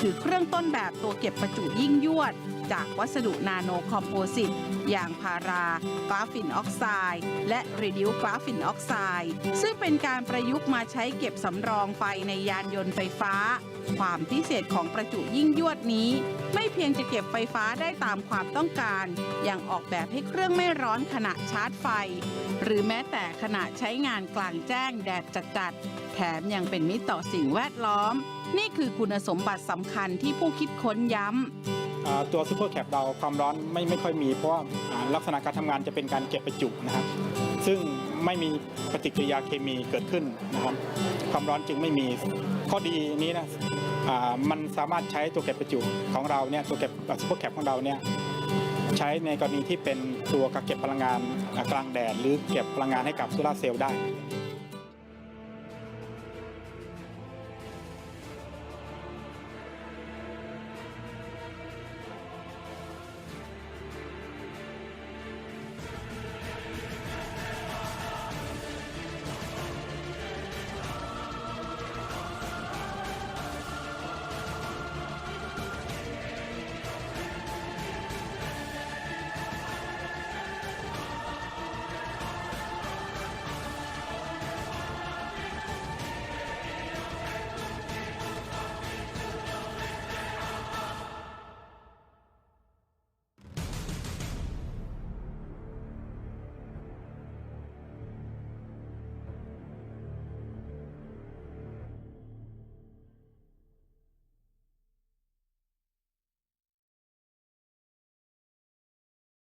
คือเครื่องต้นแบบตัวเก็บประจุยิ่งยวด จากวัสดุนาโนคอมโพสิตอย่างพารากราฟินออกไซด์และรีดิวกราฟินออกไซด์ซึ่งเป็นการประยุกต์มาใช้เก็บสำรองไฟในยานยนต์ไฟฟ้า ความพิเศษของประจุยิ่งยวดนี้ ไม่เพียงจะเก็บไฟฟ้าได้ตามความต้องการ ยังออกแบบให้เครื่องไม่ร้อนขณะชาร์จไฟ หรือแม้แต่ขณะใช้งานกลางแจ้งแดดจัดๆแถมยังเป็นมิตรต่อสิ่งแวดล้อม นี่คือคุณสมบัติสำคัญที่ผู้คิดค้นย้ำ ตัวซูเปอร์แคปเราความร้อนไม่ไม่ค่อยมี เพราะว่าลักษณะการทำงานจะเป็นการเก็บประจุนะครับ ซึ่งไม่มีปฏิกิริยาเคมีเกิดขึ้นนะครับ ความร้อนจึงไม่มีข้อดีนี้นะมันสามารถใช้ตัวเก็บประจุของเราเนี่ยตัวเก็บซูเปอร์แคปของเราเนี่ยใช้ในกรณีที่เป็นตัวกักเก็บพลังงานกลางแดดหรือเก็บพลังงานให้กับโซลาเซลล์ได้